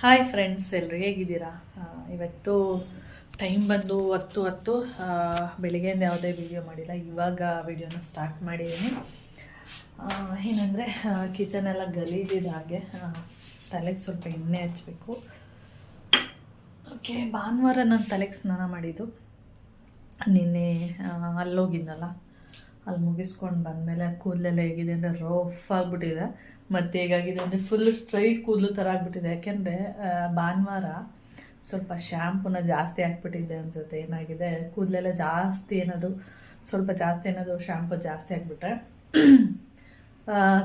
Hi friends ಎಲ್ಲರೂ ಹೇಗಿದ್ದೀರಾ? ಇವತ್ತು ಟೈಮ್ ಬಂದು ಹತ್ತು ಹತ್ತು. ಬೆಳಿಗ್ಗೆಯಿಂದ ಯಾವುದೇ ವಿಡಿಯೋ ಮಾಡಿಲ್ಲ. ಇವಾಗ ವಿಡಿಯೋನ ಸ್ಟಾರ್ಟ್ ಮಾಡಿದ್ದೀನಿ. ಏನಂದರೆ ಕಿಚನೆಲ್ಲ ಗಲೀಜಿದ ಹಾಗೆ ತಲೆಗೆ ಸ್ವಲ್ಪ ಎಣ್ಣೆ ಹಚ್ಚಬೇಕು ಓಕೆ ಭಾನುವಾರ ನಾನು ತಲೆಗೆ ಸ್ನಾನ ಮಾಡಿದ್ದು. ನಿನ್ನೆ ಅಲ್ಲೋಗಿದ್ನಲ್ಲ. ಅಲ್ಲಿ ಮುಗಿಸ್ಕೊಂಡು ಬಂದಮೇಲೆ ಕೂದಲೆಲ್ಲ ಹೇಗಿದೆ ಅಂದರೆ ರಫ್ ಆಗಿಬಿಟ್ಟಿದೆ. ಮತ್ತು ಹೇಗಾಗಿದೆ ಅಂದರೆ ಫುಲ್ ಸ್ಟ್ರೈಟ್ ಕೂದಲು ಥರ ಆಗಿಬಿಟ್ಟಿದೆ. ಯಾಕೆಂದರೆ ಭಾನುವಾರ ಸ್ವಲ್ಪ ಶ್ಯಾಂಪೂನ ಜಾಸ್ತಿ ಹಾಕ್ಬಿಟ್ಟಿದ್ದೆ ಅನಿಸುತ್ತೆ. ಏನಾಗಿದೆ? ಕೂದಲೆಲ್ಲ ಜಾಸ್ತಿ ಏನದು ಸ್ವಲ್ಪ ಜಾಸ್ತಿ ಏನದು ಶ್ಯಾಂಪು ಜಾಸ್ತಿ ಆಗಿಬಿಟ್ರೆ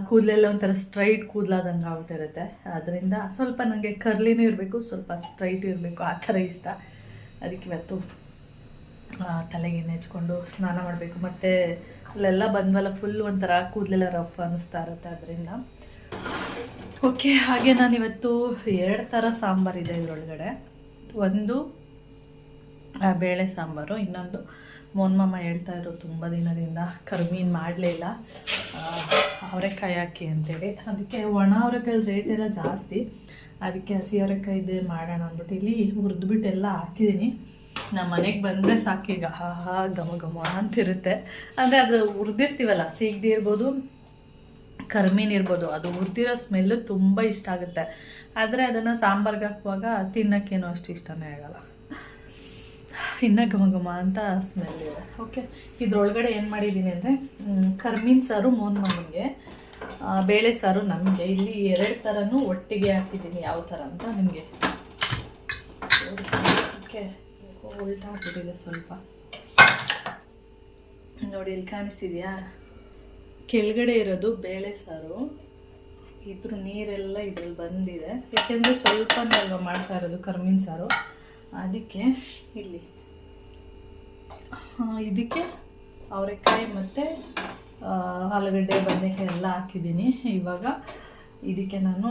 ಕೂದಲೆಲ್ಲ ಒಂಥರ ಸ್ಟ್ರೈಟ್ ಕೂದಲಾದಂಗೆ ಆಗ್ಬಿಟ್ಟಿರುತ್ತೆ. ಅದರಿಂದ ಸ್ವಲ್ಪ ನನಗೆ ಕರ್ಲಿನೂ ಇರಬೇಕು, ಸ್ವಲ್ಪ ಸ್ಟ್ರೈಟು ಇರಬೇಕು. ಆ ಥರ ಇಷ್ಟ. ಅದಕ್ಕೆ ಇವತ್ತು ತಲೆಗೆ ಎಣ್ಣೆ ಹಚ್ಕೊಂಡು ಸ್ನಾನ ಮಾಡಬೇಕು. ಮತ್ತು ಅಲ್ಲೆಲ್ಲ ಬಂದ್ಮೇಲೆ ಫುಲ್ ಒಂಥರ ಕೂದಲೆಲ್ಲ ರಫ್ ಅನ್ನಿಸ್ತಾ ಇರುತ್ತೆ. ಅದರಿಂದ ಓಕೆ, ಹಾಗೆ ನಾನಿವತ್ತು ಎರಡು ಥರ ಸಾಂಬಾರಿದೆ ಇದರೊಳಗಡೆ. ಒಂದು ಬೇಳೆ ಸಾಂಬಾರು, ಇನ್ನೊಂದು ಮೋನ್ಮಮ್ಮ ಹೇಳ್ತಾ ಇರೋ ತುಂಬ ದಿನದಿಂದ ಕರ್ಮೀನು ಮಾಡಲಿಲ್ಲ ಅವರೆಕಾಯಿ ಹಾಕಿ ಅಂತೇಳಿ. ಅದಕ್ಕೆ ಒಣ ಅವರೆಕಾಯಿ ರೇಟ್ ಎಲ್ಲ ಜಾಸ್ತಿ. ಅದಕ್ಕೆ ಹಸಿ ಅವರೆಕಾಯಿದೆ ಮಾಡೋಣ ಅಂದ್ಬಿಟ್ಟು ಇಲ್ಲಿ ಹುರಿದ್ಬಿಟ್ಟು ಎಲ್ಲ ಹಾಕಿದ್ದೀನಿ ನಮ್ಮ ಮನೆಗೆ ಬಂದರೆ ಸಾಕೀಗ. ಹಾ ಹಾ ಘಮ ಘಮ ಅಂತಿರುತ್ತೆ. ಅಂದರೆ ಅದು ಹುರಿದಿರ್ತೀವಲ್ಲ, ಸೀಗಡಿ ಇರ್ಬೋದು ಕರ್ಮೀನ್ ಇರ್ಬೋದು. ಅದು ಹುರಿದಿರೋ ಸ್ಮೆಲ್ಲು ತುಂಬ ಇಷ್ಟ ಆಗುತ್ತೆ. ಆದರೆ ಅದನ್ನು ಸಾಂಬಾರ್ಗೆ ಹಾಕುವಾಗ ತಿನ್ನೋಕ್ಕೇನು ಅಷ್ಟು ಇಷ್ಟನೇ ಆಗಲ್ಲ. ಇನ್ನು ಘಮ ಘಮ ಅಂತ ಸ್ಮೆಲ್ ಇದೆ. ಓಕೆ ಇದ್ರೊಳಗಡೆ ಏನು ಮಾಡಿದ್ದೀನಿ ಅಂದರೆ ಕರ್ಮೀನ್ ಸಾರು ಮೋನ್ ಮಮ್ಮಿಗೆ ಬೇಳೆ ಸಾರು ನಮಗೆ. ಇಲ್ಲಿ ಎರಡು ಥರನೂ ಒಟ್ಟಿಗೆ ಹಾಕಿದ್ದೀನಿ ಯಾವ ಥರ ಅಂತ ನಿಮಗೆ ಓಕೆ ಉಲ್ಟಾ ಉಲ್ಟಾಗ್ಬಿಟ್ಟಿದೆ ಸ್ವಲ್ಪ. ನೋಡಿ, ಇಲ್ಲಿ ಕಾಣಿಸ್ತಿದ್ಯಾ? ಕೆಳಗಡೆ ಇರೋದು ಬೇಳೆ ಸಾರು. ಇದ್ರ ನೀರೆಲ್ಲ ಇದ್ರಲ್ಲಿ ಬಂದಿದೆ. ಯಾಕೆಂದರೆ ಸ್ವಲ್ಪ ಅಲ್ವಾ ಮಾಡ್ತಾ ಇರೋದು ಕರ್ಮಿನ್ ಸಾರು. ಅದಕ್ಕೆ ಇಲ್ಲಿ ಇದಕ್ಕೆ ಅವರೆಕಾಯಿ ಮತ್ತು ಆಲೂಗಡ್ಡೆ, ಬದನೆಕಾಯಿ ಎಲ್ಲ ಹಾಕಿದ್ದೀನಿ. ಇವಾಗ ಇದಕ್ಕೆ ನಾನು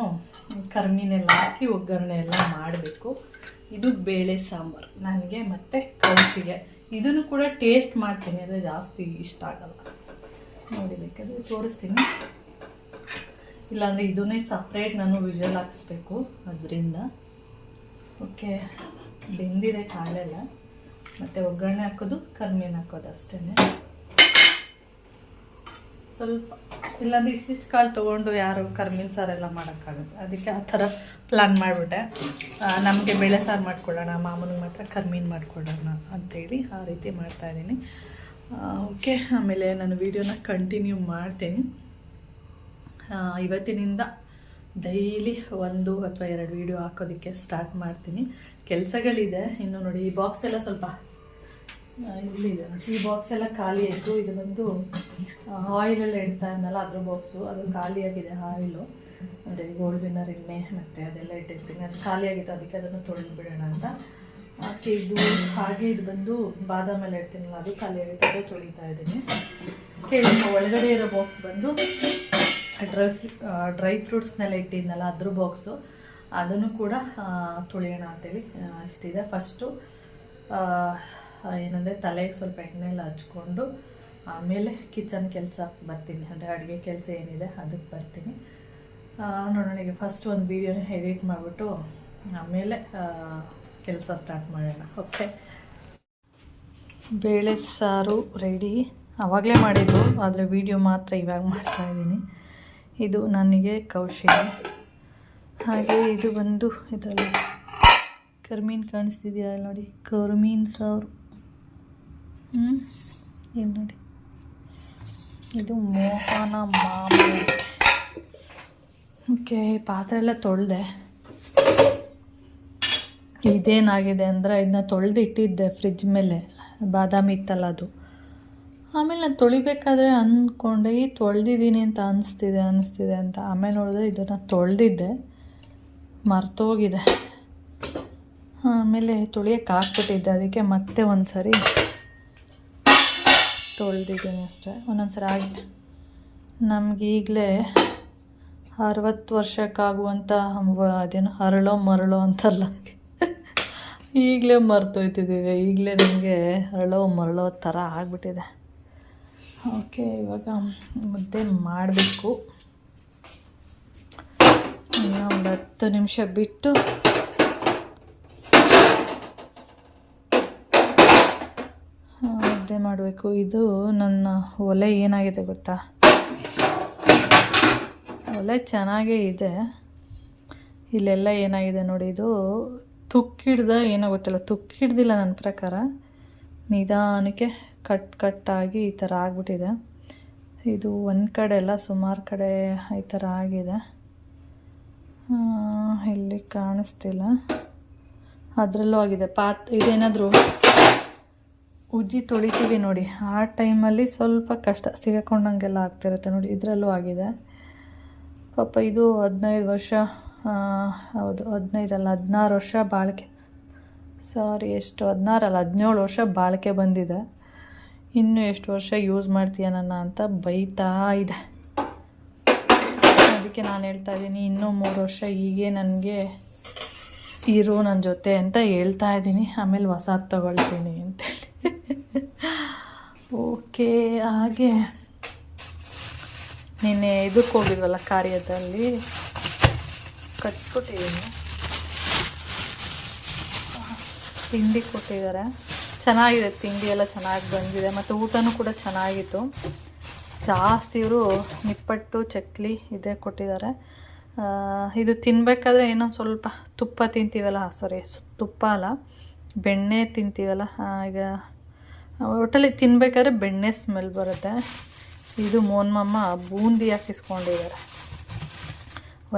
ಕರ್ಮಿನೆಲ್ಲ ಹಾಕಿ, ಒಗ್ಗರಣೆ ಎಲ್ಲ ಮಾಡಬೇಕು. ಇದು ಬೇಳೆ ಸಾಂಬಾರು. ನನಗೆ ಮತ್ತು ಕೌಚಿಗೆ. ಇದನ್ನು ಕೂಡ ಟೇಸ್ಟ್ ಮಾಡ್ತೀನಿ, ಅಂದರೆ ಜಾಸ್ತಿ ಇಷ್ಟ ಆಗಲ್ಲ. ನೋಡಿ ಬೇಕಾದರೆ ತೋರಿಸ್ತೀನಿ. ಇಲ್ಲಾಂದರೆ ಇದನ್ನೇ ಸಪ್ರೇಟ್ ನಾನು ವಿಜುವಲ್ ಹಾಕಿಸ್ಬೇಕು ಅದರಿಂದ. ಓಕೆ ಬೆಂದಿದೆ ಕಾಳೆಲ್ಲ ಮತ್ತು ಒಗ್ಗರಣೆ ಹಾಕೋದು, ಕರ್ಮೀನು ಹಾಕೋದು ಅಷ್ಟೇ ಸ್ವಲ್ಪ, ಇಲ್ಲಾಂದರೆ ಇಷ್ಟಿಷ್ಟು ಕಾಳು ತೊಗೊಂಡು ಯಾರು ಕರ್ಮೀನ್ ಸಾರೆಲ್ಲ ಮಾಡೋಕ್ಕಾಗುತ್ತೆ ಅದಕ್ಕೆ ಆ ಥರ ಪ್ಲ್ಯಾನ್ ಮಾಡಿಬಿಟ್ಟೆ. ನಮಗೆ ಬೇಳೆ ಸಾರು ಮಾಡ್ಕೊಳ್ಳೋಣ ಮಾಮೂಲಿಗೆ ಮಾತ್ರ ಕರ್ಮೀನು ಮಾಡ್ಕೊಳ್ಳೋಣ ಅಂತೇಳಿ ಆ ರೀತಿ ಮಾಡ್ತಾಯಿದ್ದೀನಿ ಓಕೆ, ಆಮೇಲೆ ನಾನು ವೀಡಿಯೋನ ಕಂಟಿನ್ಯೂ ಮಾಡ್ತೀನಿ. ಇವತ್ತಿನಿಂದ ಡೈಲಿ ಒಂದು ಅಥವಾ ಎರಡು ವೀಡಿಯೋ ಹಾಕೋದಕ್ಕೆ ಸ್ಟಾರ್ಟ್ ಮಾಡ್ತೀನಿ. ಕೆಲಸಗಳಿದೆ, ಇನ್ನು ನೋಡಿ, ಈ ಬಾಕ್ಸ್ ಎಲ್ಲ ಸ್ವಲ್ಪ ಇಲ್ಲಿದೆ ಈ ಬಾಕ್ಸ್ ಎಲ್ಲ ಖಾಲಿ ಆಯಿತು. ಇದು ಬಂದು ಆಯಿಲೆಲ್ಲ ಇಡ್ತಾ ಇದ್ನಲ್ಲ, ಅದ್ರ ಬಾಕ್ಸು ಅದು ಖಾಲಿಯಾಗಿದೆ ಆಯಿಲು ಅಂದರೆ ಗೋಲ್ಡ್ ವಿನ್ನರ್ ಎಣ್ಣೆ ಮತ್ತು ಅದೆಲ್ಲ ಇಟ್ಟಿರ್ತೀನಿ. ಅದು ಖಾಲಿಯಾಗಿತ್ತು, ಅದಕ್ಕೆ ಅದನ್ನು ತೊಳೆದು ಬಿಡೋಣ ಅಂತ. ಹಾಗೆ ಇದು ಹಾಗೆ ಇದು ಬಂದು ಬಾದಾಮಿ ಎಲ್ಲ ಇಡ್ತೀನಲ್ಲ ಅದು ಖಾಲಿ ಅದು ತೊಳಿತಾ ಇದ್ದೀನಿ. ಹೇಳಿ ಒಳಗಡೆ ಇರೋ ಬಾಕ್ಸ್ ಬಂದು ಡ್ರೈ ಫ್ರೂ ಡ್ರೈ ಫ್ರೂಟ್ಸ್ನೆಲ್ಲ ಇಟ್ಟಿದ್ನಲ್ಲ ಅದ್ರ ಬಾಕ್ಸು ಅದನ್ನು ಕೂಡ ಆ, ತೊಳೆಯೋಣ ಅಂತೇಳಿ ಇಷ್ಟಿದೆ. ಫಸ್ಟು ಏನಂದರೆ ತಲೆಗೆ ಸ್ವಲ್ಪ ಎಣ್ಣೆ ಎಲ್ಲ ಹಚ್ಕೊಂಡು ಆಮೇಲೆ ಕಿಚನ್ ಕೆಲಸ ಬರ್ತೀನಿ. ಅಂದರೆ ಅಡುಗೆ ಕೆಲಸ ಏನಿದೆ ಅದಕ್ಕೆ ಬರ್ತೀನಿ. ಆ, ನೋಡೋಣ ಈಗ ಫಸ್ಟ್ ಒಂದು ವೀಡಿಯೋನ ಎಡಿಟ್ ಮಾಡಿಬಿಟ್ಟು ಆಮೇಲೆ ಕೆಲಸ ಸ್ಟಾರ್ಟ್ ಮಾಡೋಣ. ಓಕೆ ಬೇಳೆ ಸಾರು ರೆಡಿ ಆವಾಗಲೇ ಮಾಡಿದ್ದು, ಆದರೆ ವಿಡಿಯೋ ಮಾತ್ರ ಇವಾಗ ಮಾಡ್ತಾ ಇದ್ದೀನಿ. ಇದು ನನಗೆ ಕೌಶಲ್ಯ ಹಾಗೆ ಇದು ಬಂದು ಇದರಲ್ಲಿ ಕರ್ಮೀನ್ ಕಾಣಿಸ್ತಿದೆಯಾ ನೋಡಿ. ಕರ್ಮೀನ್ ಸಾರು. ಹ್ಞೂ ಇಲ್ಲಿ ನೋಡಿ. ಇದು ಮೋಹನ ಮಾಮೂಲಿ. ಓಕೆ ಪಾತ್ರೆ ಎಲ್ಲ ತೊಳೆದೆ. ಇದೇನಾಗಿದೆ ಅಂದರೆ ಇದನ್ನ ತೊಳೆದಿಟ್ಟಿದ್ದೆ ಫ್ರಿಜ್ ಮೇಲೆ, ಬಾದಾಮಿ ಇತ್ತಲ್ಲ ಅದು. ಆಮೇಲೆ ನಾನು ತೊಳಿಬೇಕಾದ್ರೆ ಅಂದ್ಕೊಂಡೆ ಈ ತೊಳೆದಿದ್ದೀನಿ ಅಂತ ಅನಿಸ್ತಿದೆ ಅನಿಸ್ತಿದೆ ಅಂತ. ಆಮೇಲೆ ನೋಡಿದ್ರೆ ಇದನ್ನು ತೊಳೆದಿದ್ದೆ, ಮರ್ತೋಗಿದೆ. ಆಮೇಲೆ ತೊಳಿಯೋಕೆ ಹಾಕ್ಬಿಟ್ಟಿದ್ದೆ ಅದಕ್ಕೆ ಮತ್ತೆ ಒಂದು ಸರಿ ತೊಳೆದಿದ್ದೀನಿ ಅಷ್ಟೇ. ಒಂದೊಂದು ಸರಿ ಆಗಿ ನಮಗೀಗಲೇ ಅರವತ್ತು ವರ್ಷಕ್ಕಾಗುವಂಥ ಅದೇನು ಹರಳೋ ಮರಳೋ ಅಂತಲ್ಲ. ಈಗಲೇ ಮರ್ತೋಯ್ತಿದ್ದೀವಿ. ಈಗಲೇ ನನಗೆ ಅರಳೋ ಮರಳೋ ಥರ ಆಗಿಬಿಟ್ಟಿದೆ. ಓಕೆ, ಇವಾಗ ಮುದ್ದೆ ಮಾಡಬೇಕು. ಒಂದು ಹತ್ತು ನಿಮಿಷ ಬಿಟ್ಟು ಮುದ್ದೆ ಮಾಡಬೇಕು. ಇದು ನನ್ನ ಒಲೆ ಏನಾಗಿದೆ ಗೊತ್ತಾ? ಒಲೆ ಚೆನ್ನಾಗೇ ಇದೆ. ಇಲ್ಲೆಲ್ಲ ಏನಾಗಿದೆ ನೋಡಿ, ಇದು ತುಕ್ಕಿಡ್ದ ಏನೋ ಗೊತ್ತಿಲ್ಲ, ತುಕ್ಕಿಡ್ದಿಲ್ಲ ನನ್ನ ಪ್ರಕಾರ. ನಿಧಾನಕ್ಕೆ ಕಟ್ ಕಟ್ಟಾಗಿ ಈ ಥರ ಆಗಿಬಿಟ್ಟಿದೆ. ಇದು ಒಂದು ಕಡೆ ಎಲ್ಲ ಸುಮಾರು ಕಡೆ ಈ ಥರ ಆಗಿದೆ. ಇಲ್ಲಿ ಕಾಣಿಸ್ತಿಲ್ಲ. ಅದರಲ್ಲೂ ಆಗಿದೆ. ಪಾತ್, ಇದೇನಾದರೂ ಉಜ್ಜಿ ತೊಳಿತೀವಿ ನೋಡಿ. ಆ ಟೈಮಲ್ಲಿ ಸ್ವಲ್ಪ ಕಷ್ಟ ಸಿಗಕೊಂಡಂಗೆಲ್ಲ ಆಗ್ತಿರುತ್ತೆ ನೋಡಿ, ಇದರಲ್ಲೂ ಆಗಿದೆ. ಪಾಪ ಇದು ಹದಿನೈದು ವರ್ಷ ಹೌದು, ಹದಿನೈದಲ್ಲ, ಹದಿನಾರು ವರ್ಷ ಬಾಳಿಕೆ. ಸಾರಿ, ಎಷ್ಟು ಹದಿನಾರಲ್ಲ, ಹದಿನೇಳು ವರ್ಷ ಬಾಳಿಕೆ ಬಂದಿದೆ. ಇನ್ನೂ ಎಷ್ಟು ವರ್ಷ ಯೂಸ್ ಮಾಡ್ತೀಯ ನನ್ನ ಅಂತ ಬೈತಾ ಇದೆ. ಅದಕ್ಕೆ ನಾನು ಹೇಳ್ತಾ ಇದ್ದೀನಿ, ಇನ್ನೂ ಮೂರು ವರ್ಷ ಹೀಗೆ ನನಗೆ ಇರು ನನ್ನ ಜೊತೆ ಅಂತ ಹೇಳ್ತಾ ಇದ್ದೀನಿ. ಆಮೇಲೆ ಹೊಸಾದ್ ತೊಗೊಳ್ತೀನಿ ಅಂತೇಳಿ. ಓಕೆ, ಹಾಗೆ. ನಿನ್ನೆ ಇದಕ್ಕೆ ಹೋಗಿದ್ವಲ್ಲ ಕಾರ್ಯದಲ್ಲಿ? ಕಟ್ಬಿಟ್ಟಿದ್ದೀನಿ. ತಿಂಡಿ ಕೊಟ್ಟಿದ್ದಾರೆ. ಚೆನ್ನಾಗಿದೆ, ತಿಂಡಿ ಎಲ್ಲ ಚೆನ್ನಾಗಿ ಬಂದಿದೆ. ಮತ್ತು ಊಟನೂ ಕೂಡ ಚೆನ್ನಾಗಿತ್ತು. ಜಾಸ್ತಿ ಇವರು ನಿಪ್ಪಟ್ಟು, ಚಕ್ಲಿ ಇದೇ ಕೊಟ್ಟಿದ್ದಾರೆ. ಇದು ತಿನ್ನಬೇಕಾದ್ರೆ ಏನೋ ಸ್ವಲ್ಪ ತುಪ್ಪ ತಿಂತೀವಲ್ಲ ಸಾರಿ ತುಪ್ಪ ಅಲ್ಲ, ಬೆಣ್ಣೆ ತಿಂತೀವಲ್ಲ ಈಗ ಒಟ್ಟಲ್ಲಿ ತಿನ್ನಬೇಕಾದ್ರೆ ಬೆಣ್ಣೆ ಸ್ಮೆಲ್ ಬರುತ್ತೆ. ಇದು ಮೋನ್ಮಮ್ಮ ಬೂಂದಿ ಹಾಕಿಸ್ಕೊಂಡಿದ್ದಾರೆ.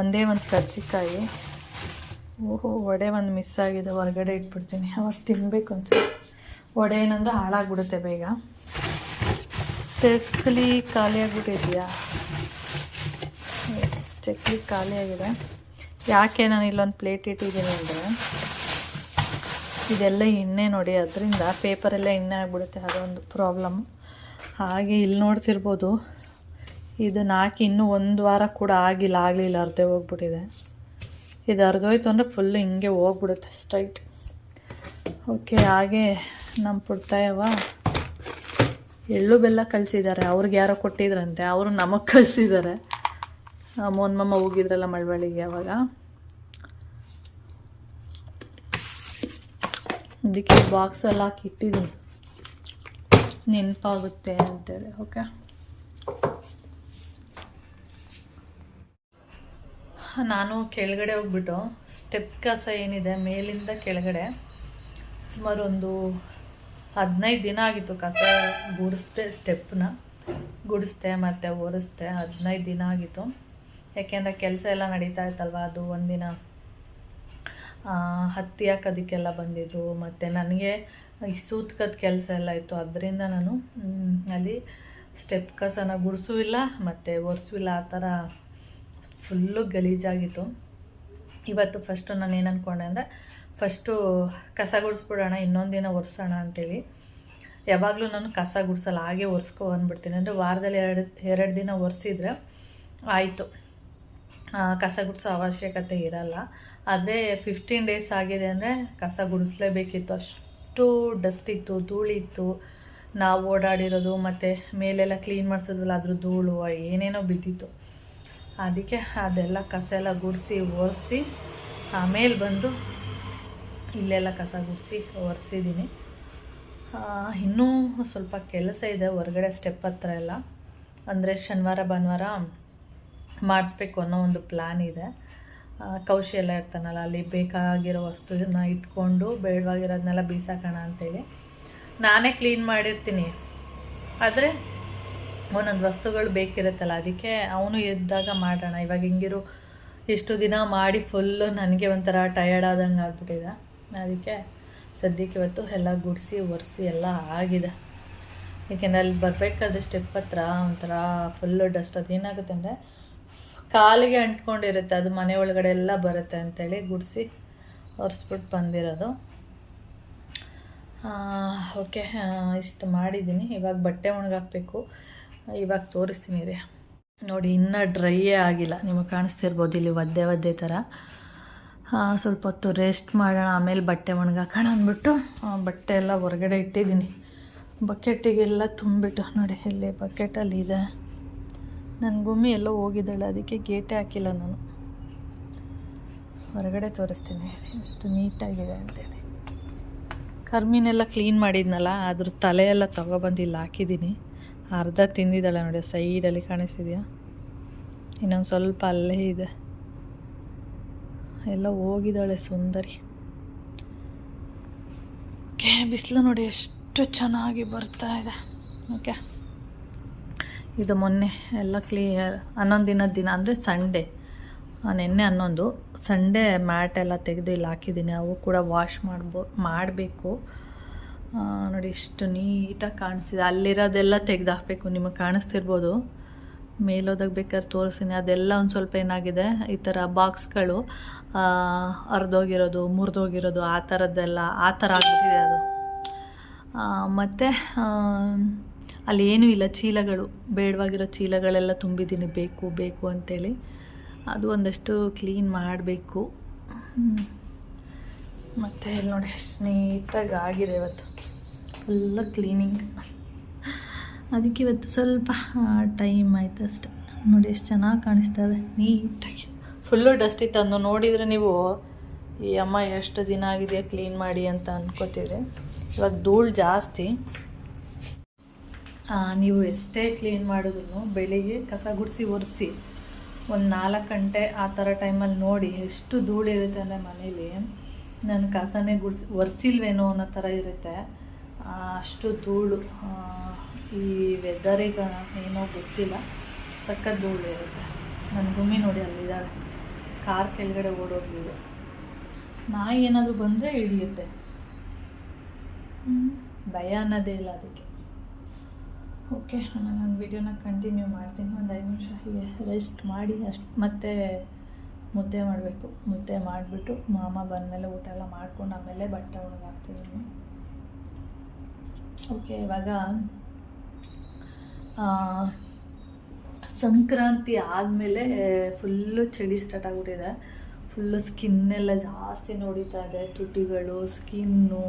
ಒಂದೇ ಒಂದು ಕರ್ಜಿಕಾಯಿ. ಓಹೋ, ವಡೆ ಒಂದು ಮಿಸ್ ಆಗಿದೆ, ಹೊರಗಡೆ ಇಟ್ಬಿಡ್ತೀನಿ. ಅವಾಗ ತಿನ್ನಬೇಕು ಅಂತ ವಡೆ ಏನಂದ್ರೆ ಹಾಳಾಗ್ಬಿಡುತ್ತೆ ಬೇಗ. ಚಕ್ಲಿ ಖಾಲಿಯಾಗ್ಬಿಟ್ಟಿದೆಯಾ? ಎಸ್ ಚಕ್ಲಿ ಖಾಲಿಯಾಗಿದೆ. ಯಾಕೆ ನಾನು ಇಲ್ಲೊಂದು ಪ್ಲೇಟ್ ಇಟ್ಟಿದ್ದೀನಿ ಅಂದರೆ, ಇದೆಲ್ಲ ಎಣ್ಣೆ ನೋಡಿ, ಅದರಿಂದ ಪೇಪರೆಲ್ಲ ಎಣ್ಣೆ ಆಗಿಬಿಡುತ್ತೆ, ಅದೊಂದು ಪ್ರಾಬ್ಲಮ್ ಹಾಗೆ ಇಲ್ಲಿ ನೋಡ್ತಿರ್ಬೋದು ಇದನ್ನು ಹಾಕಿ ಇನ್ನೂ ಒಂದು ವಾರ ಕೂಡ ಆಗಿಲ್ಲ, ಆಗಲಿಲ್ಲ, ಅರ್ಧೆ ಹೋಗ್ಬಿಟ್ಟಿದೆ. ಇದು ಅರ್ಧೋಯ್ತು ಅಂದರೆ ಫುಲ್ಲು ಹಿಂಗೆ ಹೋಗ್ಬಿಡುತ್ತೆ ಸ್ಟ್ರೈಟ್ ಓಕೆ ಹಾಗೆ ನಮ್ಮ ಪುಡ್ತಾಯವ ಎಳ್ಳು ಬೆಲ್ಲ ಕಳಿಸಿದ್ದಾರೆ. ಅವ್ರಿಗೆ ಯಾರೋ ಕೊಟ್ಟಿದ್ರಂತೆ. ಅವರು ನಮಗೆ ಕಳಿಸಿದ್ದಾರೆ. ಮೋನ್ಮಮ್ಮ ಹೋಗಿದ್ರಲ್ಲ ಮಳವಳ್ಳಿಗೆ ಅವಾಗ. ಅದಕ್ಕೆ ಬಾಕ್ಸಲ್ಲಿ ಹಾಕಿ ಇಟ್ಟಿದ್ದೀನಿ ನೆನಪಾಗುತ್ತೆ ಅಂತೇಳಿ ಓಕೆ ನಾನು ಕೆಳಗಡೆ ಹೋಗ್ಬಿಟ್ಟು ಸ್ಟೆಪ್ ಕಸ ಏನಿದೆ ಮೇಲಿಂದ ಕೆಳಗಡೆ ಸುಮಾರು ಒಂದು ಹದಿನೈದು ದಿನ ಆಗಿತ್ತು ಕಸ ಗುಡಿಸ್ದೆ ಸ್ಟೆಪ್ನ ಗುಡಿಸ್ದೆ ಮತ್ತು ಒರೆಸ್ದೆ ಹದಿನೈದು ದಿನ ಆಗಿತ್ತು. ಯಾಕೆಂದರೆ ಕೆಲಸ ಎಲ್ಲ ನಡೀತಾ ಇತ್ತಲ್ವ, ಅದು ಒಂದಿನ ಹತ್ತಿ ಹಾಕೋದಕ್ಕೆಲ್ಲ ಬಂದಿದ್ರು, ಮತ್ತು ನನಗೆ ಈ ಸೂತ್ಕದ ಕೆಲಸ ಎಲ್ಲ ಇತ್ತು, ಅದರಿಂದ ನಾನು ಅಲ್ಲಿ ಸ್ಟೆಪ್ ಕಸನ ಗುಡಿಸೂ ಇಲ್ಲ, ಮತ್ತು ಒರೆಸೂ ಇಲ್ಲ, ಆ ಥರ ಫುಲ್ಲು ಗಲೀಜಾಗಿತ್ತು. ಇವತ್ತು ಫಸ್ಟು ನಾನು ಏನು ಅಂದ್ಕೊಂಡೆ ಅಂದರೆ ಫಸ್ಟು ಕಸ ಗುಡಿಸ್ಬಿಡೋಣ, ಇನ್ನೊಂದು ದಿನ ಒರೆಸೋಣ ಅಂತೇಳಿ. ಯಾವಾಗಲೂ ನಾನು ಕಸ ಗುಡಿಸಲ್ಲ, ಹಾಗೆ ಒರೆಸ್ಕೊ ಅಂದ್ಬಿಡ್ತೀನಿ. ಅಂದರೆ ವಾರದಲ್ಲಿ ಎರಡು ಎರಡು ದಿನ ಒರೆಸಿದ್ರೆ ಆಯಿತು. ಕಸ ಗುಡಿಸೋ ಅವಶ್ಯಕತೆ ಇರಲ್ಲ. ಆದರೆ ಫಿಫ್ಟೀನ್ ಡೇಸ್ ಆಗಿದೆ ಅಂದರೆ ಕಸ ಗುಡಿಸ್ಲೇಬೇಕಿತ್ತು. ಅಷ್ಟು ಡಸ್ಟ್ ಇತ್ತು ಧೂಳಿತ್ತು ನಾವು ಓಡಾಡಿರೋದು, ಮತ್ತು ಮೇಲೆಲ್ಲ ಕ್ಲೀನ್ ಮಾಡಿಸಿದ್ವಲ್ಲ ಅದ್ರ ಧೂಳು, ಏನೇನೋ ಬಿದ್ದಿತ್ತು. ಅದಕ್ಕೆ ಅದೆಲ್ಲ ಕಸ ಎಲ್ಲ ಗುಡಿಸಿ ಒರೆಸಿ, ಆಮೇಲೆ ಬಂದು ಇಲ್ಲೆಲ್ಲ ಕಸ ಗುಡಿಸಿ ಒರೆಸಿದ್ದೀನಿ ಇನ್ನೂ ಸ್ವಲ್ಪ ಕೆಲಸ ಇದೆ ಹೊರಗಡೆ ಸ್ಟೆಪ್ ಹತ್ರ ಎಲ್ಲ. ಅಂದರೆ ಶನಿವಾರ, ಭಾನುವಾರ ಮಾಡಿಸ್ಬೇಕು ಅನ್ನೋ ಒಂದು ಪ್ಲ್ಯಾನ್ ಇದೆ. ಕೌಶಿ ಎಲ್ಲ ಇರ್ತಾನಲ್ಲ, ಅಲ್ಲಿ ಬೇಕಾಗಿರೋ ವಸ್ತುನ ಇಟ್ಕೊಂಡು ಬೇಡವಾಗಿರೋದನ್ನೆಲ್ಲ ಬೀಸಾಕೋಣ ಅಂತೇಳಿ. ನಾನೇ ಕ್ಲೀನ್ ಮಾಡಿರ್ತೀನಿ. ಆದರೆ ಒಂದೊಂದು ವಸ್ತುಗಳು ಬೇಕಿರುತ್ತಲ್ಲ, ಅದಕ್ಕೆ ಅವನು ಇದ್ದಾಗ ಮಾಡೋಣ. ಇವಾಗ ಹಿಂಗಿರು ಇಷ್ಟು ದಿನ ಮಾಡಿ ಫುಲ್ಲು ನನಗೆ ಒಂಥರ ಟಯರ್ಡ್ ಆದಂಗೆ ಆಗ್ಬಿಟ್ಟಿದೆ. ಅದಕ್ಕೆ ಸದ್ಯಕ್ಕೆ ಇವತ್ತು ಎಲ್ಲ ಗುಡಿಸಿ, ಒರೆಸಿ ಎಲ್ಲ ಆಗಿದೆ. ಏಕೆಂದರೆ ಅಲ್ಲಿ ಬರಬೇಕಾದ್ರೆ ಸ್ಟೆಪ್ ಹತ್ರ ಒಂಥರ ಫುಲ್ಲು ಡಸ್ಟ್ ಅದು ಏನಾಗುತ್ತೆ ಅಂದರೆ ಕಾಲಿಗೆ ಅಂಟ್ಕೊಂಡಿರುತ್ತೆ, ಅದು ಮನೆ ಒಳಗಡೆ ಎಲ್ಲ ಬರುತ್ತೆ ಅಂತೇಳಿ ಗುಡಿಸಿ ಒರೆಸ್ಬಿಟ್ಟು ಬಂದಿರೋದು. ಓಕೆ ಇಷ್ಟು ಮಾಡಿದ್ದೀನಿ. ಇವಾಗ ಬಟ್ಟೆ ಒಣಗಾಕಬೇಕು. ಇವಾಗ ತೋರಿಸ್ತೀನಿ ರೀ. ನೋಡಿ, ಇನ್ನೂ ಡ್ರೈಯೇ ಆಗಿಲ್ಲ. ನಿಮಗೆ ಕಾಣಿಸ್ತಿರ್ಬೋದು ಇಲ್ಲಿ ಒದ್ದೆ ಒದ್ದೆ ಥರ ಸ್ವಲ್ಪ ಹೊತ್ತು ರೆಸ್ಟ್ ಮಾಡೋಣ, ಆಮೇಲೆ ಬಟ್ಟೆ ಒಣಗಾಕೋಣ ಅಂದ್ಬಿಟ್ಟು ಬಟ್ಟೆ ಎಲ್ಲ ಹೊರಗಡೆ ಇಟ್ಟಿದ್ದೀನಿ. ಬಕೆಟಿಗೆಲ್ಲ ತುಂಬಿಟ್ಟು, ನೋಡಿ, ಇಲ್ಲಿ ಬಕೆಟಲ್ಲಿ ಇದೆ. ನನ್ನ ಗುಮ್ಮಿ ಎಲ್ಲ ಹೋಗಿದ್ದಾಳೆ, ಅದಕ್ಕೆ ಗೇಟೇ ಹಾಕಿಲ್ಲ ನಾನು. ಹೊರಗಡೆ ತೋರಿಸ್ತೀನಿ. ಎಷ್ಟು ನೀಟಾಗಿದೆ ಅಂತೇಳಿ. ಕರ್ಮೀನೆಲ್ಲ ಕ್ಲೀನ್ ಮಾಡಿದ್ನಲ್ಲ, ಅದ್ರ ತಲೆಯೆಲ್ಲ ತೊಗೊಬಂದು ಇಲ್ಲಿ ಹಾಕಿದ್ದೀನಿ. ಅರ್ಧ ತಿಂದಿದ್ದಾಳೆ ನೋಡಿ, ಸೈಡಲ್ಲಿ ಕಾಣಿಸ್ತಿದೆಯಾ? ಇನ್ನೊಂದು ಸ್ವಲ್ಪ ಅಲ್ಲೇ ಇದೆ. ಎಲ್ಲ ಹೋಗಿದ್ದಾಳೆ ಸುಂದರಿ. ಓಕೆ, ಬಿಸಿಲು ನೋಡಿ ಎಷ್ಟು ಚೆನ್ನಾಗಿ ಬರ್ತಾ ಇದೆ. ಓಕೆ. ಇದು ಮೊನ್ನೆ ಎಲ್ಲ ಕ್ಲಿಯರ್, ಹನ್ನೊಂದು ದಿನದ ದಿನ, ಅಂದರೆ ಸಂಡೇ. ನಿನ್ನೆ ಹನ್ನೊಂದು. ಸಂಡೇ ಮ್ಯಾಟ್ ಎಲ್ಲ ತೆಗೆದು ಇಲ್ಲಿ ಹಾಕಿದ್ದೀನಿ. ಅವು ಕೂಡ ವಾಶ್ ಮಾಡ್ಬೋ, ಮಾಡಬೇಕು. ನೋಡಿ, ಇಷ್ಟು ನೀಟಾಗಿ ಕಾಣಿಸ್ತಿದೆ. ಅಲ್ಲಿರೋದೆಲ್ಲ ತೆಗೆದು ಹಾಕಬೇಕು ನಿಮಗೆ ಕಾಣಿಸ್ತಿರ್ಬೋದು. ಮೇಲೋದಾಗ ಬೇಕಾದ್ರೆ ತೋರಿಸ್ತೀನಿ. ಅದೆಲ್ಲ ಒಂದು ಸ್ವಲ್ಪ ಏನಾಗಿದೆ? ಈ ಥರ ಬಾಕ್ಸ್ಗಳು ಅರ್ಧೋಗಿರೋದು, ಮುರಿದೋಗಿರೋದು, ಆ ಥರದ್ದೆಲ್ಲ ಆ ಥರ ಆಗಿಬಿಟ್ಟಿದೆ ಅದು. ಮತ್ತು ಅಲ್ಲಿ ಏನೂ ಇಲ್ಲ. ಚೀಲಗಳು, ಬೇಡವಾಗಿರೋ ಚೀಲಗಳೆಲ್ಲ ತುಂಬಿದ್ದೀನಿ. ಬೇಕು ಬೇಕು ಅಂತೇಳಿ. ಅದು ಒಂದಷ್ಟು ಕ್ಲೀನ್ ಮಾಡಬೇಕು. ಮತ್ತು ಇಲ್ಲಿ ನೋಡಿ ನೀಟಾಗಿ ಆಗಿದೆ ಇವತ್ತು. ಫುಲ್ಲ ಕ್ಲೀನಿಂಗ್ ಅದಕ್ಕೆ ಇವತ್ತು ಸ್ವಲ್ಪ ಟೈಮ್ ಆಯ್ತು ಅಷ್ಟೆ. ನೋಡಿ ಎಷ್ಟು ಚೆನ್ನಾಗಿ ಕಾಣಿಸ್ತಾ ಇದೆ. ನೀಟಾಗಿ. ಫುಲ್ಲು ಡಸ್ಟ್ ಇತ್ತು ಅಂದು ನೋಡಿದರೆ ನೀವು, ಈ ಅಮ್ಮ ಎಷ್ಟು ದಿನ ಆಗಿದೆ ಕ್ಲೀನ್ ಮಾಡಿ ಅಂತ ಅಂದ್ಕೋತಿದ್ರೆ ಇವಾಗ ಧೂಳು ಜಾಸ್ತಿ. ನೀವು ಎಷ್ಟೇ ಕ್ಲೀನ್ ಮಾಡಿದ್ರು ಬೆಳಿಗ್ಗೆ ಕಸ ಗುಡಿಸಿ ಒರೆಸಿ, ಒಂದು ನಾಲ್ಕು ಗಂಟೆ ಆ ಥರ ಟೈಮಲ್ಲಿ ನೋಡಿ ಎಷ್ಟು ಧೂಳಿರುತ್ತೆ ಅಂದರೆ ಮನೇಲಿ. ನಾನು ಕಸನೇ ಗುಡ್ಸಿ, ಒರೆಸಿಲ್ವೇನೋ ಅನ್ನೋ ಥರ ಇರುತ್ತೆ. ಅಷ್ಟು ಧೂಳು ಈ ವೆದರಿಗೆ ಏನೋ ಗೊತ್ತಿಲ್ಲ. ಸಖತ್ ಧೂಳು ಇರುತ್ತೆ. ನನ್ನ ಗುಮ್ಮಿ ನೋಡಿ ಅಲ್ಲಿದ್ದಾಳೆ. ಕಾರ್ ಕೆಳಗಡೆ ಓಡೋದ್ಲಿದೆ ನಾಯಿ ಏನಾದರೂ ಬಂದರೆ ಹಿಡಿಯುತ್ತೆ. ಭಯ ಅನ್ನೋದೇ ಇಲ್ಲ ಅದಕ್ಕೆ. ಓಕೆ ನಾನು ವಿಡಿಯೋನ ಕಂಟಿನ್ಯೂ ಮಾಡ್ತೀನಿ. ಒಂದು ಐದು ನಿಮಿಷ ಹೀಗೆ ರೆಸ್ಟ್ ಮಾಡಿ, ಅಷ್ಟು ಮತ್ತೆ ಮುದ್ದೆ ಮಾಡಬೇಕು. ಮುದ್ದೆ ಮಾಡಿಬಿಟ್ಟು ಮಾಮ ಬಂದಮೇಲೆ ಊಟ ಎಲ್ಲ ಮಾಡ್ಕೊಂಡು ಆಮೇಲೆ ಬಟ್ಟೆ ಒಣಗಾಕ್ತಿದ್ದೀನಿ. ಓಕೆ, ಇವಾಗ ಸಂಕ್ರಾಂತಿ ಆದಮೇಲೆ ಫುಲ್ಲು ಚಳಿ ಸ್ಟಾರ್ಟ್ ಆಗಿಬಿಟ್ಟಿದೆ. ಫುಲ್ಲು ಸ್ಕಿನ್ನೆಲ್ಲ ಜಾಸ್ತಿ ನೋಡಿತಾ ಇದೆ. ತುಟಿಗಳು, ಸ್ಕಿನ್ನು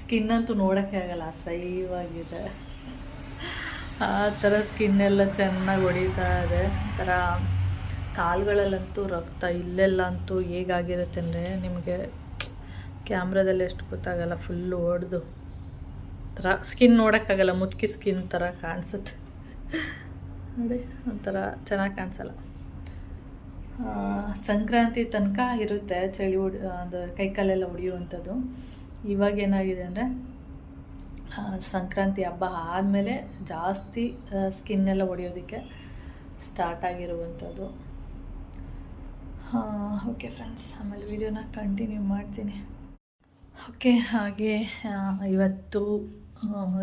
ಸ್ಕಿನ್ ಅಂತೂ ನೋಡೋಕ್ಕೆ ಆಗಲ್ಲ, ಅಸಹ್ಯವಾಗಿದೆ. ಆ ಥರ ಸ್ಕಿನ್ನೆಲ್ಲ ಚೆನ್ನಾಗಿ ಹೊಡಿತಾ ಇದೆ. ಒಂಥರ ಕಾಲುಗಳಲ್ಲಂತೂ ರಕ್ತ ಇಲ್ಲೆಲ್ಲ ಅಂತೂ ಹೇಗಾಗಿರುತ್ತೆ ಅಂದರೆ ನಿಮಗೆ ಕ್ಯಾಮ್ರಾದಲ್ಲಿ ಎಷ್ಟು ಗೊತ್ತಾಗಲ್ಲ ಫುಲ್ಲು ಹೊಡೆದು ಥರ ಸ್ಕಿನ್ ನೋಡೋಕ್ಕಾಗಲ್ಲ, ಮುದುಕಿ ಸ್ಕಿನ್ ಥರ ಕಾಣಿಸುತ್ತೆ. ನೋಡಿ, ಒಂಥರ ಚೆನ್ನಾಗಿ ಕಾಣಿಸಲ್ಲ. ಸಂಕ್ರಾಂತಿ ತನಕ ಇರುತ್ತೆ ಚಳಿ ಉಡಿ ಅದು ಕೈಕಾಲೆಲ್ಲ ಹೊಡೆಯುವಂಥದ್ದು ಇವಾಗ ಏನಾಗಿದೆ ಅಂದರೆ ಸಂಕ್ರಾಂತಿ ಹಬ್ಬ ಆದಮೇಲೆ ಜಾಸ್ತಿ ಸ್ಕಿನ್ನೆಲ್ಲ ಹೊಡೆಯೋದಕ್ಕೆ ಸ್ಟಾರ್ಟ್ ಆಗಿರುವಂಥದ್ದು. ಓಕೆ ಫ್ರೆಂಡ್ಸ್ ಆಮೇಲೆ ವಿಡಿಯೋನ ಕಂಟಿನ್ಯೂ ಮಾಡ್ತೀನಿ. ಓಕೆ ಹಾಗೆ ಇವತ್ತು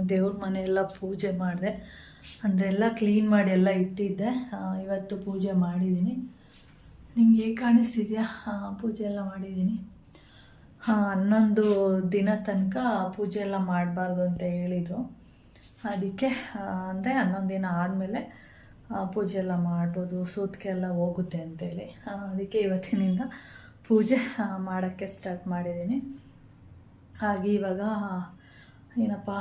ದೇವ್ರ ಮನೆಯೆಲ್ಲ ಪೂಜೆ ಮಾಡಿದೆ. ಅಂದರೆ ಎಲ್ಲ ಕ್ಲೀನ್ ಮಾಡಿ ಎಲ್ಲ ಇಟ್ಟಿದ್ದೆ. ಇವತ್ತು ಪೂಜೆ ಮಾಡಿದ್ದೀನಿ ನಿಮ್ಗೆ ಹೇಗೆ ಕಾಣಿಸ್ತಿದೆಯಾ? ಪೂಜೆ ಎಲ್ಲ ಮಾಡಿದ್ದೀನಿ ಹನ್ನೊಂದು ದಿನ ತನಕ ಪೂಜೆ ಎಲ್ಲ ಮಾಡಬಾರ್ದು ಅಂತ ಹೇಳಿದರು. ಅದಕ್ಕೆ ಅಂದರೆ ಹನ್ನೊಂದು ದಿನ ಆದಮೇಲೆ ಪೂಜೆ ಎಲ್ಲ ಮಾಡ್ಬೋದು ಸೂತ್ಕೆ ಎಲ್ಲ ಹೋಗುತ್ತೆ ಅಂತೇಳಿ. ಅದಕ್ಕೆ ಇವತ್ತಿನಿಂದ ಪೂಜೆ ಮಾಡೋಕ್ಕೆ ಸ್ಟಾರ್ಟ್ ಮಾಡಿದ್ದೀನಿ. ಹಾಗೆ ಇವಾಗ, ಏನಪ್ಪ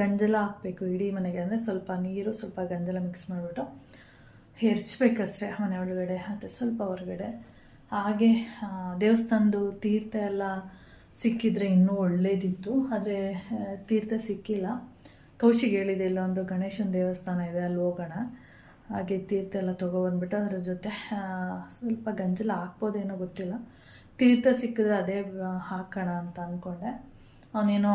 ಗಂಜಲ ಹಾಕಬೇಕು ಇಡೀ ಮನೆಗೆ ಅಂದರೆ ಸ್ವಲ್ಪ ನೀರು, ಸ್ವಲ್ಪ ಗಂಜಲ ಮಿಕ್ಸ್ ಮಾಡಿಬಿಟ್ಟು ಹೆರ್ಚ್ಬೇಕಷ್ಟೇ ಮನೆ ಒಳಗಡೆ, ಮತ್ತು ಸ್ವಲ್ಪ ಹೊರಗಡೆ. ಹಾಗೆ ದೇವಸ್ಥಾನದ್ದು ತೀರ್ಥ ಎಲ್ಲ ಸಿಕ್ಕಿದ್ರೆ ಇನ್ನೂ ಒಳ್ಳೇದಿತ್ತು, ಆದರೆ ತೀರ್ಥ ಸಿಕ್ಕಿಲ್ಲ. ಕೌಶಿಗೆ ಹೇಳಿದೆ, ಇಲ್ಲೊಂದು ಗಣೇಶನ ದೇವಸ್ಥಾನ ಇದೆ, ಅಲ್ಲಿ ಹೋಗೋಣ. ಹಾಗೆ ತೀರ್ಥ ಎಲ್ಲ ತೊಗೊಬಂದ್ಬಿಟ್ಟು ಅದ್ರ ಜೊತೆ ಸ್ವಲ್ಪ ಗಂಜಲ ಹಾಕ್ಬೋದೇನೋ ಗೊತ್ತಿಲ್ಲ. ತೀರ್ಥ ಸಿಕ್ಕಿದ್ರೆ ಅದೇ ಹಾಕೋಣ ಅಂತ ಅಂದ್ಕೊಂಡೆ ಅವನೇನೋ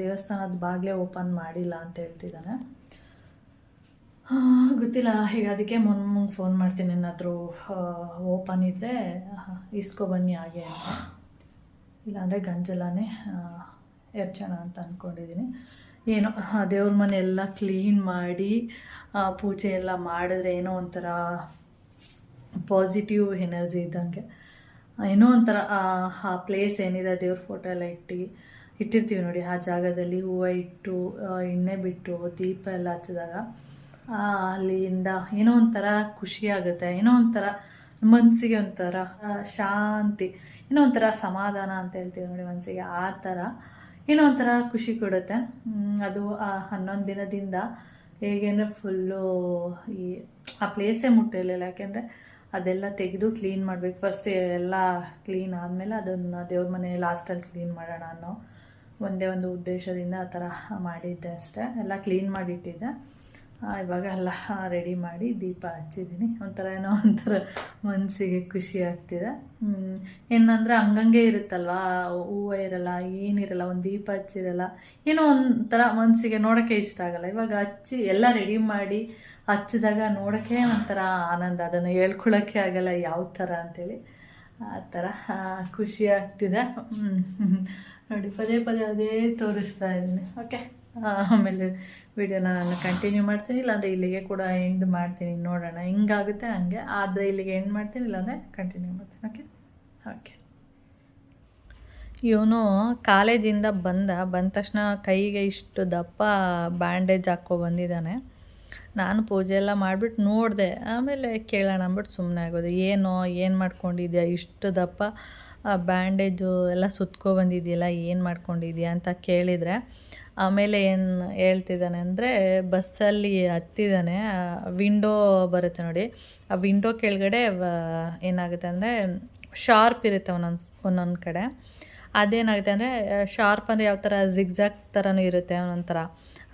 ದೇವಸ್ಥಾನದ ಬಾಗಿಲೇ ಓಪನ್ ಮಾಡಿಲ್ಲ ಅಂತ ಹೇಳ್ತಿದ್ದಾನೆ. ಗೊತ್ತಿಲ್ಲ ಈಗ ಅದಕ್ಕೆ ಮೊನ್ನೆ ಫೋನ್ ಮಾಡ್ತೀನಿ ಏನಾದರೂ ಓಪನ್ ಇದ್ದರೆ ಇಸ್ಕೊಬನ್ನಿ ಹಾಗೆ ಅಂತ. ಇಲ್ಲಾಂದರೆ ಗಂಜಲನೇ ಎರ್ಚೋಣ ಅಂತ ಅಂದ್ಕೊಂಡಿದ್ದೀನಿ ಏನೋ ದೇವ್ರ ಮನೆ ಎಲ್ಲ ಕ್ಲೀನ್ ಮಾಡಿ ಪೂಜೆ ಎಲ್ಲ ಮಾಡಿದ್ರೆ ಏನೋ ಒಂಥರ ಪಾಸಿಟಿವ್ ಎನರ್ಜಿ ಇದ್ದಂಗೆ. ಏನೋ ಒಂಥರ, ಆ ಪ್ಲೇಸ್ ಏನಿದೆ, ದೇವ್ರ ಫೋಟೋ ಎಲ್ಲ ಇಟ್ಟು, ಇಟ್ಟಿರ್ತೀವಿ ನೋಡಿ ಆ ಜಾಗದಲ್ಲಿ ಹೂವು ಇಟ್ಟು ಎಣ್ಣೆ ಬಿಟ್ಟು, ದೀಪ ಎಲ್ಲ ಹಚ್ಚಿದಾಗ ಅಲ್ಲಿಂದ ಏನೋ ಒಂಥರ ಖುಷಿ ಆಗುತ್ತೆ, ಏನೋ ಒಂಥರ ಮನಸ್ಸಿಗೆ ಒಂಥರ ಶಾಂತಿ, ಏನೋ ಒಂಥರ ಸಮಾಧಾನ ಅಂತ ಹೇಳ್ತೀವಿ ನೋಡಿ ಮನಸ್ಸಿಗೆ ಆ ಥರ ಏನೋ ಒಂಥರ ಖುಷಿ ಕೊಡುತ್ತೆ. ಅದು ಹನ್ನೊಂದು ದಿನದಿಂದ ಹೇಗೆಂದರೆ ಫುಲ್ಲು ಈ ಆ ಪ್ಲೇಸೇ ಮುಟ್ಟಿರಲಿಲ್ಲ. ಯಾಕೆಂದರೆ ಅದೆಲ್ಲ ತೆಗೆದು ಕ್ಲೀನ್ ಮಾಡಬೇಕು. ಫಸ್ಟ್ ಎಲ್ಲ ಕ್ಲೀನ್ ಆದಮೇಲೆ ಅದನ್ನು ದೇವ್ರ ಮನೆ ಲಾಸ್ಟಲ್ಲಿ ಕ್ಲೀನ್ ಮಾಡೋಣ ಅನ್ನೋ ಒಂದೇ ಒಂದು ಉದ್ದೇಶದಿಂದ ಆ ಥರ ಮಾಡಿದ್ದೆ ಅಷ್ಟೇ. ಎಲ್ಲ ಕ್ಲೀನ್ ಮಾಡಿಟ್ಟಿದ್ದೆ. ಇವಾಗ ಎಲ್ಲ ರೆಡಿ ಮಾಡಿ ದೀಪ ಹಚ್ಚಿದ್ದೀನಿ. ಒಂಥರ ಏನೋ ಒಂಥರ ಮನಸ್ಸಿಗೆ ಖುಷಿ ಆಗ್ತಿದೆ. ಏನಂದರೆ ಹಂಗಂಗೆ ಇರುತ್ತಲ್ವಾ? ಹೂವು ಇರಲ್ಲ ಏನಿರಲ್ಲ ಒಂದು ದೀಪ ಹಚ್ಚಿರಲ್ಲ. ಏನೋ ಒಂಥರ ಮನಸ್ಸಿಗೆ ನೋಡೋಕ್ಕೆ ಇಷ್ಟ ಆಗಲ್ಲ. ಇವಾಗ ಹಚ್ಚಿ ಎಲ್ಲ ರೆಡಿ ಮಾಡಿ ಹಚ್ಚಿದಾಗ ನೋಡೋಕ್ಕೆ ಒಂಥರ ಆನಂದ. ಅದನ್ನು ಹೇಳ್ಕೊಳಕ್ಕೆ ಆಗಲ್ಲ ಯಾವ ಥರ ಅಂತೇಳಿ. ಆ ಥರ ಖುಷಿ ಆಗ್ತಿದೆ. ನೋಡಿ, ಪದೇ ಪದೇ ಅದೇ ತೋರಿಸ್ತಾ ಇದ್ದೀನಿ. ಓಕೆ ಆಮೇಲೆ ವಿಡಿಯೋನ ನಾನು ಕಂಟಿನ್ಯೂ ಮಾಡ್ತೀನಿ, ಇಲ್ಲಾಂದರೆ ಇಲ್ಲಿಗೆ ಕೂಡ ಎಂಡ್ ಮಾಡ್ತೀನಿ ನೋಡೋಣ. ಹಿಂಗಾಗುತ್ತೆ ಹಂಗೆ, ಆದರೆ ಇಲ್ಲಿಗೆ ಎಂಡ್ ಮಾಡ್ತೀನಿ, ಇಲ್ಲಾಂದರೆ ಕಂಟಿನ್ಯೂ ಮಾಡ್ತೀನಿ ಓಕೆ ಓಕೆ ಇವನು ಕಾಲೇಜಿಂದ ಬಂದ ಬಂದ ತಕ್ಷಣ ಕೈಗೆ ಇಷ್ಟು ದಪ್ಪ ಬ್ಯಾಂಡೇಜ್ ಹಾಕ್ಕೊ ಬಂದಿದ್ದಾನೆ. ನಾನು ಪೂಜೆ ಎಲ್ಲ ಮಾಡಿಬಿಟ್ಟು ನೋಡಿದೆ, ಆಮೇಲೆ ಕೇಳೋಣ ಅಂದ್ಬಿಟ್ಟು ಸುಮ್ಮನೆ ಆಗೋದು. ಏನೋ, ಏನು ಮಾಡ್ಕೊಂಡಿದ್ಯಾ? ಇಷ್ಟು ದಪ್ಪ ಬ್ಯಾಂಡೇಜು ಎಲ್ಲ ಸುತ್ಕೊ ಬಂದಿದೆಯಲ್ಲ, ಏನು ಮಾಡ್ಕೊಂಡಿದ್ಯಾ ಅಂತ ಕೇಳಿದರೆ ಆಮೇಲೆ ಏನು ಹೇಳ್ತಿದ್ದಾನೆ ಅಂದರೆ ಬಸ್ಸಲ್ಲಿ ಹತ್ತಿದ್ದಾನೆ. ವಿಂಡೋ ಬರುತ್ತೆ ನೋಡಿ. ಆ ವಿಂಡೋ ಕೆಳಗಡೆ ಏನಾಗುತ್ತೆ ಅಂದರೆ ಶಾರ್ಪ್ ಇರುತ್ತೆ ಒಂದೊಂದು ಒಂದೊಂದು ಕಡೆ. ಅದೇನಾಗುತ್ತೆ ಅಂದರೆ ಶಾರ್ಪ್ ಅಂದರೆ ಯಾವ ಥರ ಜಿಗ್ಜಾಗ್ ಥರನೂ ಇರುತ್ತೆ ಒಂದೊಂದು ಥರ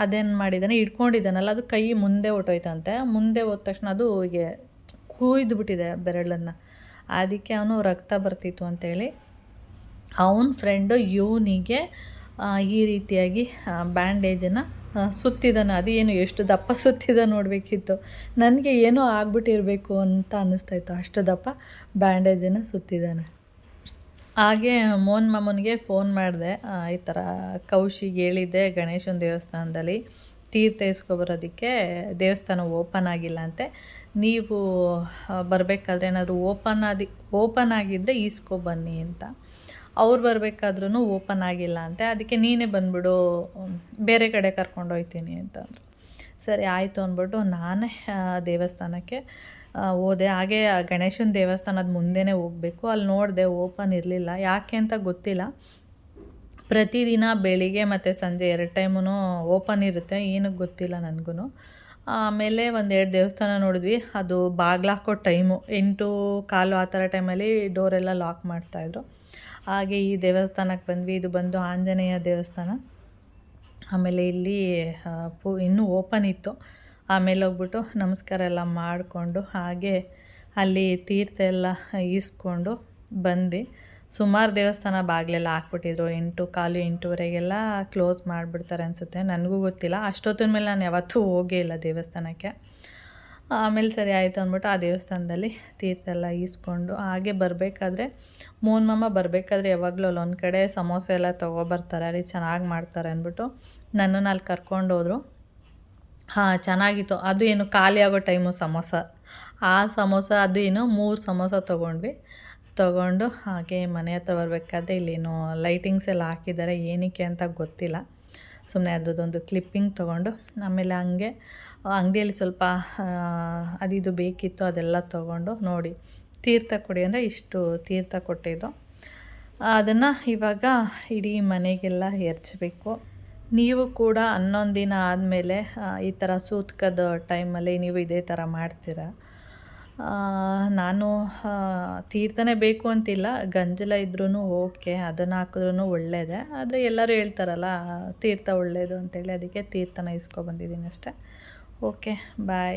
ಅದೇನು ಮಾಡಿದ್ದಾನೆ, ಇಟ್ಕೊಂಡಿದ್ದಾನಲ್ಲ, ಅದು ಕೈ ಮುಂದೆ ಹೊಟ್ಟೋಯ್ತಂತೆ ಮುಂದೆ ಹೋದ ತಕ್ಷಣ ಅದು ಹೀಗೆ ಕೂಯ್ದು ಬಿಟ್ಟಿದೆ ಬೆರಳನ್ನು. ಅದಕ್ಕೆ ಅವನು ರಕ್ತ ಬರ್ತಿತ್ತು ಅಂತೇಳಿ ಅವನ ಫ್ರೆಂಡು ಇವನಿಗೆ ಈ ರೀತಿಯಾಗಿ ಬ್ಯಾಂಡೇಜನ್ನು ಸುತ್ತಿದ್ದಾನೆ ಅದು ಏನು ಎಷ್ಟು ದಪ್ಪ ಸುತ್ತಿದ ನೋಡಬೇಕಿತ್ತು. ನನಗೆ ಏನೋ ಆಗ್ಬಿಟ್ಟಿರಬೇಕು ಅಂತ ಅನ್ನಿಸ್ತಾಯಿತ್ತು ಅಷ್ಟು ದಪ್ಪ ಬ್ಯಾಂಡೇಜನ್ನು ಸುತ್ತಿದ್ದಾನೆ ಹಾಗೆ ಮೋನ್ ಮಾಮನಿಗೆ ಫೋನ್ ಮಾಡಿದೆ ಈ ಥರ ಕೌಶಿಗೆ ಹೇಳಿದ್ದೆ ಗಣೇಶನ ದೇವಸ್ಥಾನದಲ್ಲಿ, ತೀರ್ಥ ಇಸ್ಕೊಬರೋದಕ್ಕೆ ದೇವಸ್ಥಾನ ಓಪನ್ ಆಗಿಲ್ಲ ಅಂತೆ. ನೀವು ಬರಬೇಕಾದ್ರೆ ಏನಾದರೂ ಓಪನ್ ಆದಿ, ಓಪನ್ ಆಗಿದ್ದರೆ ಈಸ್ಕೊಬನ್ನಿ ಅಂತ. ಅವ್ರು ಬರಬೇಕಾದ್ರೂ ಓಪನ್ ಆಗಿಲ್ಲ ಅಂತೆ. ಅದಕ್ಕೆ ನೀನೇ ಬಂದುಬಿಡು ಬೇರೆ ಕಡೆ ಕರ್ಕೊಂಡು ಹೋಯ್ತೀನಿ ಅಂತಂದರು. ಸರಿ, ಆಯಿತು ಅಂದ್ಬಿಟ್ಟು ನಾನೇ ದೇವಸ್ಥಾನಕ್ಕೆ ಹೋದೆ. ಹಾಗೆ ಗಣೇಶನ ದೇವಸ್ಥಾನದ ಮುಂದೆನೇ ಹೋಗಬೇಕು. ಅಲ್ಲಿ ನೋಡಿದೆ ಓಪನ್ ಇರಲಿಲ್ಲ. ಯಾಕೆ ಅಂತ ಗೊತ್ತಿಲ್ಲ. ಪ್ರತಿದಿನ ಬೆಳಿಗ್ಗೆ ಮತ್ತು ಸಂಜೆ ಎರಡು ಟೈಮೂ ಓಪನ್ ಇರುತ್ತೆ. ಏನಕ್ಕೆ ಗೊತ್ತಿಲ್ಲ ನನಗೂ ಆಮೇಲೆ ಒಂದೆರಡು ದೇವಸ್ಥಾನ ನೋಡಿದ್ವಿ. ಅದು ಬಾಗ್ಲಾಕೋ ಟೈಮು. ಎಂಟು ಕಾಲು ಆ ಥರ ಟೈಮಲ್ಲಿ ಡೋರೆಲ್ಲ ಲಾಕ್ ಮಾಡ್ತಾಯಿದ್ರು ಹಾಗೆ ಈ ದೇವಸ್ಥಾನಕ್ಕೆ ಬಂದ್ವಿ. ಇದು ಬಂದು ಆಂಜನೇಯ ದೇವಸ್ಥಾನ. ಆಮೇಲೆ ಇಲ್ಲಿ ಪೂ, ಇನ್ನೂ ಓಪನ್ ಇತ್ತು. ಆಮೇಲೆ ಹೋಗ್ಬಿಟ್ಟು ನಮಸ್ಕಾರ ಎಲ್ಲ ಮಾಡಿಕೊಂಡು ಹಾಗೆ ಅಲ್ಲಿ ತೀರ್ಥ ಎಲ್ಲ ಈಸ್ಕೊಂಡು ಬಂದು ಸುಮಾರು ದೇವಸ್ಥಾನ ಬಾಗಿಲೆಲ್ಲ ಹಾಕ್ಬಿಟ್ಟಿದ್ರು. ಎಂಟು, ಕಾಲು ಎಂಟುವರೆಗೆಲ್ಲ ಕ್ಲೋಸ್ ಮಾಡಿಬಿಡ್ತಾರೆ ಅನಿಸುತ್ತೆ. ನನಗೂ ಗೊತ್ತಿಲ್ಲ. ಅಷ್ಟೊತ್ತಿನ ಮೇಲೆ ನಾನು ಯಾವತ್ತೂ ಹೋಗೇ ಇಲ್ಲ ದೇವಸ್ಥಾನಕ್ಕೆ. ಆಮೇಲೆ ಸರಿ ಆಯಿತು ಅಂದ್ಬಿಟ್ಟು ಆ ದೇವಸ್ಥಾನದಲ್ಲಿ ತೀರ್ಥ ಎಲ್ಲ ಈಸ್ಕೊಂಡು ಹಾಗೆ ಬರಬೇಕಾದ್ರೆ ಮೋನ್ ಮಾಮ ಬರಬೇಕಾದ್ರೆ ಯಾವಾಗಲೂ ಅಲ್ಲೊಂದು ಕಡೆ ಸಮೋಸ ಎಲ್ಲ ತೊಗೊಬರ್ತಾರೆ, ಅಲ್ಲಿ ಚೆನ್ನಾಗಿ ಮಾಡ್ತಾರೆ ಅಂದ್ಬಿಟ್ಟು ನನ್ನನ್ನು ಅಲ್ಲಿ ಕರ್ಕೊಂಡು ಹೋದರು. ಹಾಂ, ಚೆನ್ನಾಗಿತ್ತು. ಅದು ಏನು ಖಾಲಿ ಆಗೋ ಟೈಮು ಸಮೋಸ. ಆ ಸಮೋಸ, ಅದು ಏನು ಮೂರು ಸಮೋಸ ತೊಗೊಂಡ್ವಿ. ತೊಗೊಂಡು ಹಾಗೆ ಮನೆ ಹತ್ರ ಬರಬೇಕಾದ್ರೆ ಇಲ್ಲೇನು ಲೈಟಿಂಗ್ಸ್ ಎಲ್ಲ ಹಾಕಿದ್ದಾರೆ, ಏನಕ್ಕೆ ಅಂತ ಗೊತ್ತಿಲ್ಲ. ಸುಮ್ಮನೆ ಅದ್ರದ್ದೊಂದು ಕ್ಲಿಪ್ಪಿಂಗ್ ತೊಗೊಂಡು, ಆಮೇಲೆ ಹಂಗೆ, ಅಂಗಡಿಯಲ್ಲಿ ಸ್ವಲ್ಪ ಅದಿದು ಬೇಕಿತ್ತು ಅದೆಲ್ಲ ತೊಗೊಂಡು ನೋಡಿ, ತೀರ್ಥ ಕೊಡಿ ಅಂದರೆ ಇಷ್ಟು ತೀರ್ಥ ಕೊಟ್ಟಿದ್ದು. ಅದನ್ನು ಇವಾಗ ಇಡೀ ಮನೆಗೆಲ್ಲ ಎರಚಬೇಕು. ನೀವು ಕೂಡ ಹನ್ನೊಂದು ದಿನ ಆದಮೇಲೆ ಈ ಥರ ಸೂತ್ಕದ ಟೈಮಲ್ಲಿ ನೀವು ಇದೇ ಥರ ಮಾಡ್ತೀರಾ? ನಾನು ತೀರ್ಥನೇ ಬೇಕು ಅಂತಿಲ್ಲ. ಗಂಜಲ ಇದ್ರೂ ಓಕೆ, ಅದನ್ನು ಹಾಕಿದ್ರೂ ಒಳ್ಳೆಯದೇ ಆದರೆ ಎಲ್ಲರೂ ಹೇಳ್ತಾರಲ್ಲ, ತೀರ್ಥ ಒಳ್ಳೆಯದು ಅಂತೇಳಿ, ಅದಕ್ಕೆ ತೀರ್ಥನ ಇಸ್ಕೊಬಂದಿದ್ದೀನಿ ಅಷ್ಟೇ. Okay, bye.